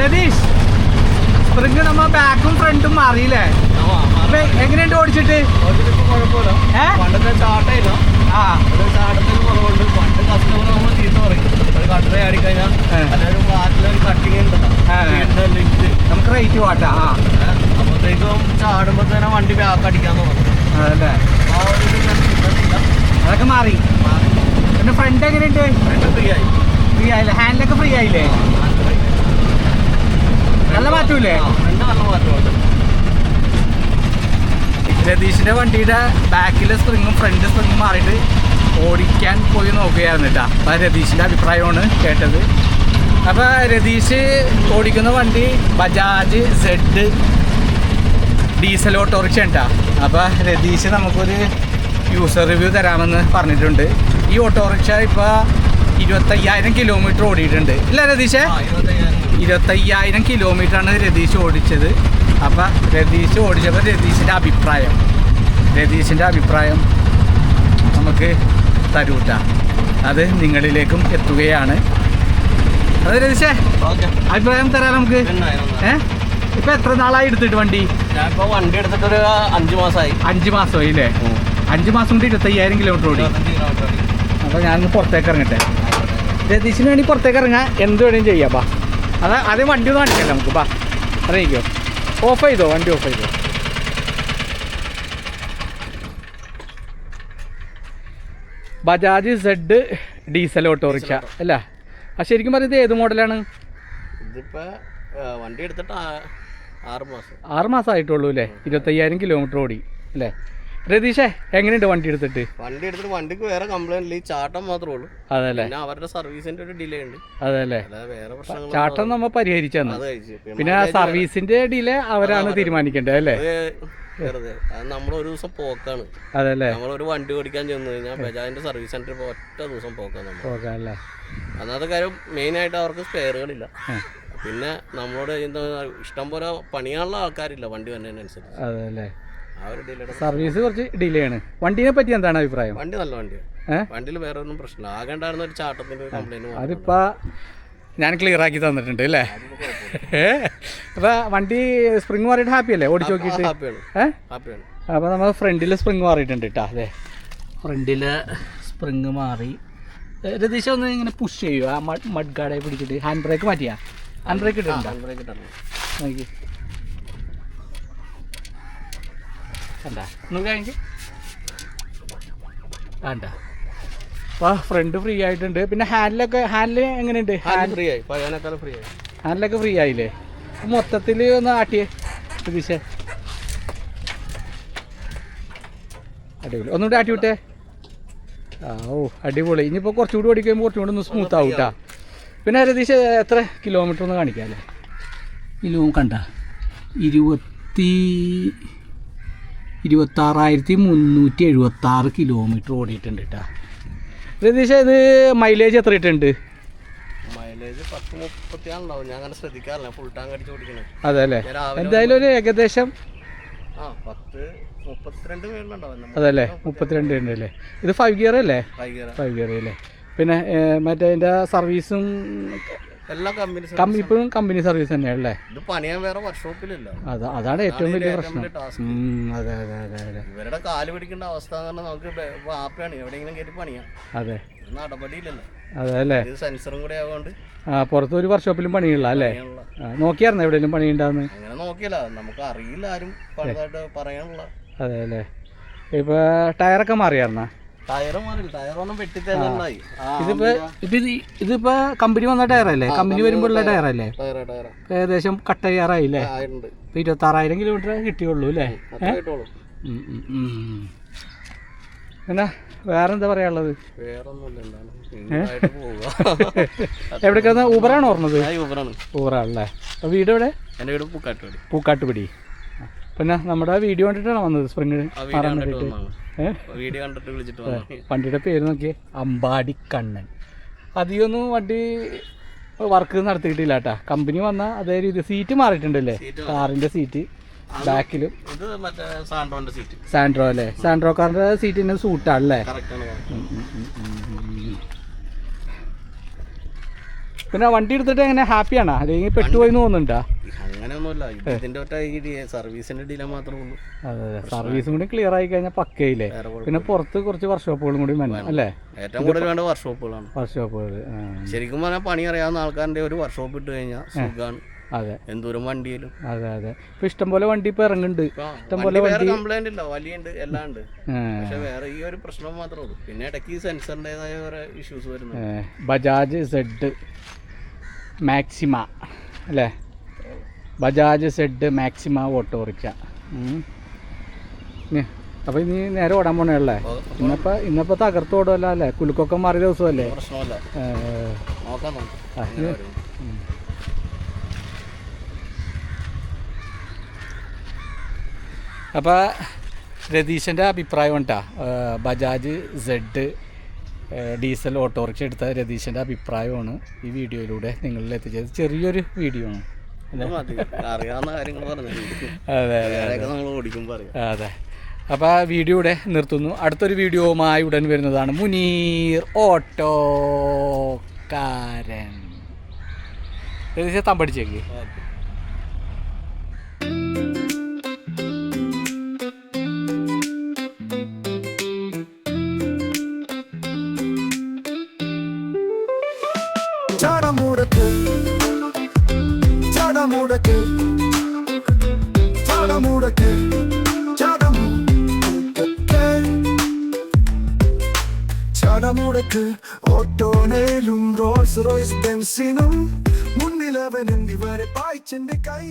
Ratheesh spring നമ്മ ബാക്കും ഫ്രണ്ടും മാറിയില്ലേ? എങ്ങനെയുണ്ട് ഓടിച്ചിട്ട്. നമുക്ക് റേറ്റ് പാട്ടാ അപ്പോഴത്തേക്കും ചാടുമ്പോൾ തന്നെ വണ്ടി ബാക്ക് അടിക്കാൻ തുടങ്ങും. അതല്ലേ. അതൊക്കെ മാറി. മാറി. പിന്നെ ഫ്രണ്ട് എങ്ങനെയുണ്ട്? ഫ്രണ്ട് ഫ്രീ ആയി. ഫ്രീ ആയില്ലേ? ഹാൻഡിലൊക്കെ ഫ്രീ ആയില്ലേ? നല്ല മാറ്റമില്ലേ? രതീഷിന്റെ വണ്ടിയുടെ ബാക്കിലെ സ്പ്രിങ്ങും ഫ്രണ്ട് സ്പ്രിങ്ങും മാറിയിട്ട് ഓടിക്കാൻ പോയി നോക്കുകയായിരുന്നു കേട്ടോ. അപ്പം രതീഷിന്റെ അഭിപ്രായമാണ് കേട്ടത്. അപ്പോൾ രതീഷ് ഓടിക്കുന്ന വണ്ടി ബജാജ് സെഡ് ഡീസൽ ഓട്ടോറിക്ഷ ഉണ്ടാ അപ്പോൾ രതീഷ് നമുക്കൊരു യൂസർ റിവ്യൂ തരാമെന്ന് പറഞ്ഞിട്ടുണ്ട്. ഈ ഓട്ടോറിക്ഷ ഇപ്പോൾ ഇരുപത്തയ്യായിരം കിലോമീറ്റർ ഓടിയിട്ടുണ്ട്. ഇല്ല രതീഷേ ഇരുപത്തയ്യായിരം കിലോമീറ്റർ ആണ് രതീഷ് ഓടിച്ചത്. അപ്പം രതീഷ് ഓടിച്ചപ്പോൾ രതീഷിന്റെ അഭിപ്രായം. രതീഷിന്റെ അഭിപ്രായം നമുക്ക് തരൂട്ട. അത് നിങ്ങളിലേക്കും എത്തുകയാണ്. അത് രതീഷേ അഭിപ്രായം തരാം നമുക്ക്. ഏ? ഇപ്പം എത്ര നാളായി എടുത്തിട്ട് വണ്ടി? ഞാനിപ്പോ വണ്ടി എടുത്തിട്ട് അഞ്ചു മാസമായി അഞ്ച് മാസമായി അല്ലേ അഞ്ച് മാസം കൊണ്ട് ഇരുപത്തയ്യായിരം കിലോമീറ്റർ ഓടി. അപ്പൊ ഞാൻ പുറത്തേക്ക് ഇറങ്ങട്ടെ. രതീഷിന് വേണ്ടി പുറത്തേക്ക് ഇറങ്ങാൻ എന്ത് വേണേലും ചെയ്യാം ബാ. അത് ആദ്യം വണ്ടി ഒന്ന് കാണിക്കല്ലേ നമുക്ക് ബാ. അറിയിക്കോ ഓഫ് ചെയ്തോ വണ്ടി ഓഫ് ചെയ്തോ? ബജാജ് സെഡ് ഡീസൽ ഓട്ടോറിക്ഷ അല്ല? ആ ശരിക്കും പറയുന്നത് ഏത് മോഡലാണ്? ഇതിപ്പോ വണ്ടി എടുത്തിട്ട് ആറ് മാസം. ആറ് മാസം ആയിട്ടുള്ളൂ അല്ലേ? ഇരുപത്തയ്യായിരം കിലോമീറ്റർ ഓടി അല്ലേ? രതീഷേ എങ്ങനെയുണ്ട് വണ്ടി എടുത്തിട്ട്? വണ്ടി എടുത്തിട്ട് വണ്ടിക്ക് വേറെ കംപ്ലൈന്റ് ഇല്ല. ഈ ചാട്ടം മാത്രമേ ഉള്ളൂ. അതല്ലേ പിന്നെ അവരുടെ സർവീസിന്റെ ഒരു ഡിലേ ഉണ്ട്. അതല്ലേ വേറെ പ്രശ്നങ്ങൾ ചാട്ടം നമ്മ പരിഹരിച്ചു തന്നു കഴിച്ചു. പിന്നെ ആ സർവീസിന്റെ ഡിലേ അവരാണ് തീരുമാനിക്കേണ്ടത് അല്ലേ? വെറുതെ. അത് നമ്മൾ ഒരു ദിവസം പോക്കാണ്. അതല്ലേ നമ്മൾ ഒരു വണ്ടി ഓടിക്കാൻ ചെന്ന് കഴിഞ്ഞാൽ ബജാജിന്റെ സർവീസ് സെന്ററിൽ ഇപ്പോൾ ഒറ്റ ദിവസം പോക്കാണ് നമ്മൾ പോകാം അല്ലേ അന്നത്തെ കാര്യം മെയിൻ ആയിട്ട് അവർക്ക് സ്പെയറുകളില്ല. പിന്നെ നമ്മളോട് എന്താ ഇഷ്ടം പോലെ പണിയാനുള്ള ആൾക്കാരില്ല വണ്ടി വന്നതിനനുസരിച്ച് അതല്ലേ സർവീസ് കുറച്ച് ഡിലേ ആണ്. വണ്ടീനെ പറ്റി എന്താണ് അഭിപ്രായം? വണ്ടി നല്ല വണ്ടിയാണ് വണ്ടിയിൽ വേറെ ഒന്നും പ്രശ്നമില്ല. ആകെ ഉണ്ടായിരുന്ന ഒരു ചാട്ടത്തിന്റെ ഒരു കംപ്ലൈന്റ് അതിപ്പോ ഞാൻ ക്ലിയർ ആക്കി തന്നിട്ടുണ്ട് അല്ലേ? അപ്പൊ വണ്ടി സ്പ്രിങ് മാറിയിട്ട് ഹാപ്പി അല്ലേ? ഓടിച്ചു നോക്കിയിട്ട്? ഹാപ്പിയാണ് ഏ? അപ്പോൾ നമ്മൾ ഫ്രണ്ടിൽ സ്പ്രിങ് മാറിയിട്ടുണ്ട് കേട്ടോ അതെ ഫ്രണ്ടിൽ സ്പ്രിങ് മാറി. രതീശ രതീഷ് ഒന്ന് ഇങ്ങനെ പുഷ് ചെയ്യുക മഡ് മഡ് ഗാർഡെ പിടിച്ചിട്ട്. ഹാൻഡ് ബ്രേക്ക് മാറ്റിയാ ഹാൻഡ് ബ്രേക്ക് ഇട്ടിട്ടുണ്ടോ? ബ്രേക്ക് ഇട്ടു നോക്കി. കണ്ടാ? അപ്പോൾ ഫ്രണ്ട് ഫ്രീ ആയിട്ടുണ്ട്. പിന്നെ ഹാൻഡിലൊക്കെ ഹാൻഡിൽ എങ്ങനെയുണ്ട്? ഹാൻഡ് ഫ്രീ ആയി. ഫ്രീ ആയി. ഹാൻഡിലൊക്കെ ഫ്രീ ആയില്ലേ? മൊത്തത്തിൽ ഒന്ന് ആട്ടിയേ പ്രതീക്ഷ. അടിപൊളി. ഒന്നുകൂടി ആട്ടി വിട്ടേ. ആ ഓ അടിപൊളി. ഇനിയിപ്പോൾ കുറച്ചുകൂടി ഓടിക്കുമ്പോൾ കുറച്ചും കൂടി ഒന്ന് സ്മൂത്ത് ആവും. കേട്ടോ പിന്നെ രതീഷ് എത്ര കിലോമീറ്റർ ഒന്ന് കാണിക്കാം അല്ലേ കിലോ കണ്ട? ഇരുപത്തി ഇരുപത്താറായിരത്തി മുന്നൂറ്റി എഴുപത്തി ആറ് കിലോമീറ്റർ ഓടിയിട്ടുണ്ട് കേട്ടോ രതീഷ ഇത് മൈലേജ് എത്ര ഇട്ടുണ്ട് മൈലേജ് പത്ത് ഞാൻ അങ്ങനെ ശ്രദ്ധിക്കാറില്ല. ഫുൾ ടാങ്ക് അടിച്ച് ഓടിക്കണേ. അതെ അല്ലേ? എന്തായാലും ഒരു ഏകദേശം ആ പത്ത് മുപ്പത്തിരണ്ട് മേളിലുണ്ടാവും അതല്ലേ മുപ്പത്തിരണ്ട്. ഉണ്ട് അല്ലേ? ഇത് ഫൈവ് ഗിയർ അല്ലേ? ഫൈവ് ഗിയർ അല്ലേ? പിന്നെ മറ്റേ അതിന്റെ സർവീസും എല്ലാ കമ്പനി കം ഇപ്പോഴും കമ്പനി സർവീസ് തന്നെയല്ലേ ഇത് പണിയാൻ വേറെ വർക്ക്ഷോപ്പിലില്ല അത് അതാണ് ഏറ്റവും വലിയ പ്രശ്നം. ഉം, അതെ അതെ അതെ അതെ. ഇവരുടെ കാൽ പിടിക്കേണ്ട അവസ്ഥ എന്ന് പറഞ്ഞാൽ നമുക്ക് ബെ- വാപ്പയാണ് എവിടെയെങ്കിലും കയറ്റി പണിയാം. അതെ. ഇത് നടപടിയില്ലല്ലോ. അതെ അല്ലേ? ഇത് സെൻസറും കൂടെ ആയതുകൊണ്ട് ആ പുറത്ത് ഒരു വർക്ക്ഷോപ്പിലും പണിയുള്ള അല്ലേ? പണിയാനുള്ള. ആ, നോക്കിയായിരുന്നു എവിടെയെങ്കിലും പണിയുണ്ടാന്ന് അങ്ങനെ നോക്കിയല്ല. നമുക്ക് അറിയില്ല ആരും പണിതായിട്ട് പറയാനുള്ള. അതെ അല്ലേ? ഇപ്പോൾ ടയറൊക്കെ മാറിയായിരുന്നാ? ഇതിപ്പോ ഇപ്പൊ ഇത് ഇതിപ്പോ കമ്പനി വന്ന ടയറല്ലേ? കമ്പനി വരുമ്പോഴുള്ള ടയറല്ലേ? Tyre tyre. ഏകദേശം കട്ട ടയറായില്ലേ ഇരുപത്തി ആറായിരം കിലോമീറ്റർ കിട്ടിയുള്ളൂ അല്ലേ. പിന്നെ വേറെന്താ പറയാനുള്ളത്? എവിടേക്കാ? ഊബറാണ് ഓർമ്മത് ഊബറാണല്ലേ? അപ്പൊ വീട് എവിടെ? എന്റെ വീട് പൂക്കാട്ടുപടി. പൂക്കാട്ടുപടി. പിന്നെ നമ്മുടെ വീഡിയോ കണ്ടിട്ടാണ് വന്നത്? സ്പ്രിംഗ് മാറാൻ വേണ്ടിയിട്ട് വീഡിയോ കണ്ടിട്ട് വിളിച്ചിട്ട് വണ്ടിയുടെ പേര് നോക്കിയേ അമ്പാടി കണ്ണൻ. അധികമൊന്നും വണ്ടി വർക്ക് നടത്തിയിട്ടില്ല കേട്ടാ കമ്പനി വന്ന അതേ രീതി സീറ്റ് മാറിയിട്ടുണ്ടല്ലേ? കാറിന്റെ സീറ്റ് ബാക്കിലും സാൻഡ്രോന്റെ സീറ്റ് സാൻഡ്രോ അല്ലേ? സാൻഡ്രോ കാറിന്റെ സീറ്റിന് സൂട്ടാണല്ലേ പിന്നെ വണ്ടി എടുത്തിട്ട് എങ്ങനെ ഹാപ്പിയാണോ? അല്ലെങ്കിൽ പെട്ടുപോയി തോന്നുന്നുണ്ടോ? അങ്ങനെയൊന്നുമില്ല. ഇതിന്റെ ഒറ്റ സർവീസിന്റെ ഡീല മാത്രമേ ഉള്ളൂ. അതെ സർവീസും കൂടി ക്ലിയർ ആയി കഴിഞ്ഞാൽ പക്കയില്ലേ? പിന്നെ പുറത്ത് കുറച്ച് വർക്ക്ഷോപ്പുകളും കൂടി വേണം അല്ലേ? ഏറ്റവും കൂടുതൽ വേണ്ട വർക്ക്ഷോപ്പുകളാണ് വർക്ക്ഷോപ്പുകൾ ശരിക്കും പറഞ്ഞാൽ പണി അറിയാവുന്ന ആൾക്കാരുടെ ഒരു വർക്ക്ഷോപ്പ് ഇട്ട് കഴിഞ്ഞാൽ സുഖമാണ് അതെ. എന്തോരം വണ്ടിയിലും. അതെ അതെ. ഇപ്പൊ ഇഷ്ടംപോലെ വണ്ടി ഇപ്പൊ ഇറങ്ങുന്നുണ്ട്. ഇഷ്ടംപോലെ വേറെ കംപ്ലൈന്റ് ഇല്ല. വലിയുണ്ട് എല്ലാം ഉണ്ട്. പക്ഷെ വേറെ ഈ ഒരു പ്രശ്നം മാത്രമേ ഉള്ളൂ. പിന്നെ ഇടയ്ക്ക് സെൻസറിന്റേതായ സെൻസറിന്റെതായ വേറെ ഇഷ്യൂസ് വരുന്നു ബജാജ് സെഡ് മാക്സിമ അല്ലേ? ബജാജ് സെഡ് മാക്സിമ ഓട്ടോറിക്ഷ അപ്പോൾ ഇനി നേരെ ഓടാൻ പോണേള്ളേ ഇന്നിപ്പോൾ ഇന്നിപ്പോൾ തകർത്ത് ഓടുമല്ല അല്ലേ? കുലുക്കൊക്കെ മാറിയ ദിവസമല്ലേ. അപ്പോൾ രതീശന്റെ അഭിപ്രായം ഉണ്ടാ ബജാജ് സെഡ് ഡീസൽ ഓട്ടോറിക്ഷ എടുത്ത രതീശന്റെ അഭിപ്രായമാണ് ഈ വീഡിയോയിലൂടെ നിങ്ങളിൽ എത്തിച്ചത്. ചെറിയൊരു വീഡിയോ ആണ്. അറിയാവുന്ന കാര്യങ്ങൾ പറഞ്ഞു അതെ അപ്പോൾ ആ വീഡിയോ ഇവിടെ നിർത്തുന്നു. അടുത്തൊരു വീഡിയോവുമായി ഉടൻ വരുന്നതാണ് മുനീർ ഓട്ടോക്കാരൻ. രതീശ തമ്പടിച്ചേക്ക്. ചടമുടക്ക് ഓട്ടോണേലും റോൾസ് റോയ്സ് ബെൻസിനും മുന്നിലവൻ എന്നിവരെ പായിച്ചെന്റെ കൈ